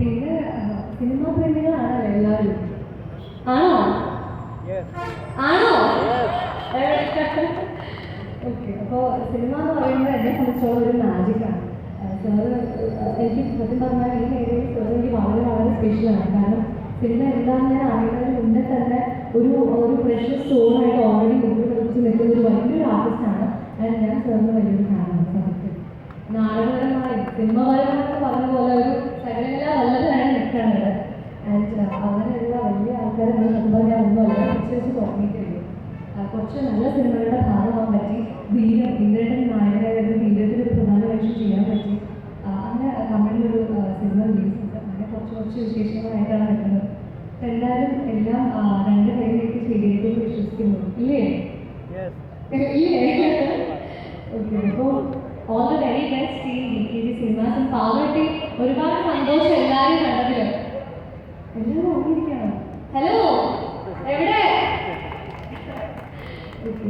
പിന്നെ സിനിമാ എന്ന് എനിക്ക് സത്യം പറഞ്ഞാൽ ഈ മേഖലയിൽ സാർ വളരെ വളരെ സ്പെഷ്യലാണ് കാരണം സിനിമ എന്താണെന്ന് ഞാൻ അറിയുന്നതിന് മുന്നേ തന്നെ ഒരു ഒരു പ്രഷർ സ്റ്റോണായിട്ട് ഓൾറെഡി മുന്നിൽ നിൽക്കുന്ന ഒരു വലിയൊരു ആർട്ടിസ്റ്റാണ് ആൻഡ് ഞാൻ സാറിന് വലിയൊരു ഫാനാണ് നാടകപരമായി സിനിമപരമായിട്ട് പറഞ്ഞ പോലെ ഒരു സകല വല്ലതാണ് നിൽക്കുന്നത് ആൻഡ് അങ്ങനെയുള്ള വലിയ ആൾക്കാരെ നമ്മൾ ഞാൻ ഒന്നുമല്ല വെച്ച് തുടങ്ങിയിട്ടില്ല കുറച്ച് നല്ല സിനിമകളുടെ ഭാഗമാകാൻ പറ്റി. ധീരം എല്ലാവരും എല്ലാം രണ്ട് കൈയിലേക്ക് സ്വീകരിക്കുമെന്ന് വിശ്വസിക്കുന്നു. ഇല്ലേ? ഇല്ലേ? ഓക്കെ അപ്പോൾ all the very best team D K G cinemas പാവട്ടി ഒരുപാട് സന്തോഷം എല്ലാവരും കണ്ടതിൽ എല്ലാവരും ഓർമ്മിരിക്കണം ഹലോ എവിടെ?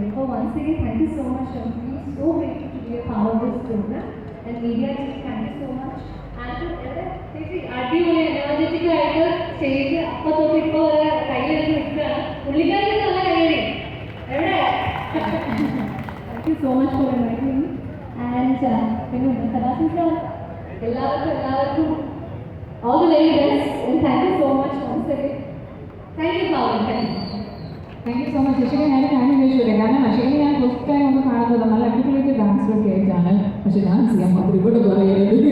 So once again, thank you so much. So feeling too grateful a part of this of and media much. And എവിടെ? ചേച്ചി അടിപൊളി എനർജറ്റിക് ആയിട്ട് സ്റ്റേജ് തൊട്ട് ഇപ്പൊ കയ്യിലെടുത്ത് നിൽക്കുകയാണ് പുള്ളിക്കാരി നല്ല കയ്യടി എവിടെ? Thank you so much for inviting and പിന്നെ സദാസിൻ സാർ എല്ലാവർക്കും എല്ലാവർക്കും all the very best thank you so much thank you Pavan thank you so much Shashika ഞാൻ കാര്യം ചോദിച്ചു കാരണം ശശികനെ ഞാൻ ഫസ്റ്റ് ടൈം ഒന്ന് കാണുന്നത് നല്ല അടിപൊളിയായിട്ട് ഡാൻസ് ഒക്കെ ആയിട്ടാണ്. പക്ഷെ ഡാൻസ് ചെയ്യാൻ മാത്രം ഇവിടെ പറയരുത്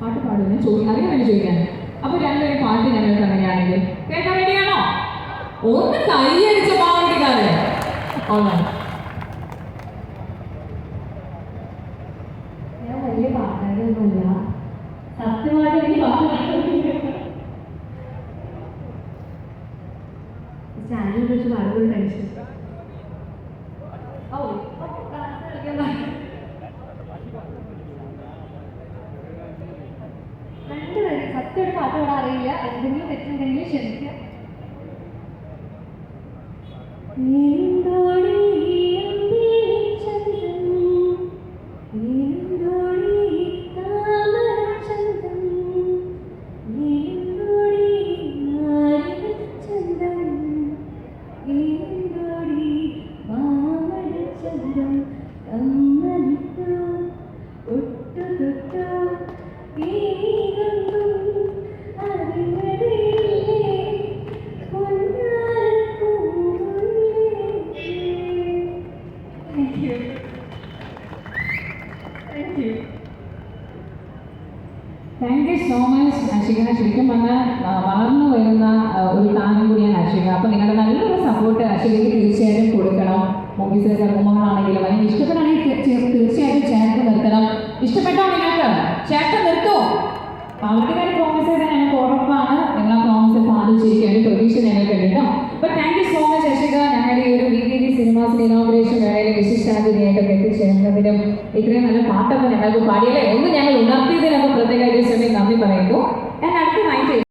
പാട്ട് പാടും. ചോദിക്കാൻ അറിയാൻ വേണ്ടി ചോദിക്കാൻ അപ്പൊ രണ്ടുപേരും പാട്ട് ഞങ്ങൾക്ക് അങ്ങനെയാണെങ്കിൽ. കേൾക്കാൻ വേണ്ടിയാണോ ഒന്ന് കൈയടിച്ച പാവട്ടിക്കാരെ ഞാൻ വലിയ പാട്ടുകാരൊന്നുമല്ല സത്യമായിട്ട് എനിക്ക് ചാനൽ വെച്ച് പാടുമ്പോൾ ടെൻഷൻ ഓ ഡാൻസ് കളിക്കാൻ പാടില്ല. രണ്ട് വരി സത്യമായിട്ട് പാട്ട് പാടാൻ അറിയില്ല. എന്തെങ്കിലും തെറ്റുണ്ടെങ്കിൽ ക്ഷമിക്കുക. Thank you so much Ashika ശരിക്കും പറഞ്ഞാൽ വളർന്നു വരുന്ന ഒരു താരം കൂടിയാണ് അഷിക അപ്പൊ നിങ്ങളുടെ നല്ലൊരു സപ്പോർട്ട് അഷികയ്ക്ക് തീർച്ചയായും കൊടുക്കണം. മൂവീസ് ഇഷ്ടപ്പെടാണെങ്കിൽ തീ- തീ- തീർച്ചയായിട്ടും ചേർത്ത് നിർത്തണം. ഇഷ്ടപ്പെട്ടോ നിങ്ങൾക്ക്? ചേർത്ത് നിർത്തൂ. പാവട്ടിക്കാർ പ്രോമിസ് ചെയ്താൽ ഞങ്ങൾക്ക് ഉറപ്പാണ്. ചേട്ടനത്തിനും ഇത്രയും നല്ല പാട്ടൊക്കെ ഞങ്ങൾക്ക് പാടിയല്ലേ? ഒന്ന് ഞങ്ങൾ ഉണർത്തിയതിനൊക്കെ പ്രത്യേകമായിട്ട് നന്ദി പറയുന്നു. ഞാൻ അടുത്ത നൈറ്റ്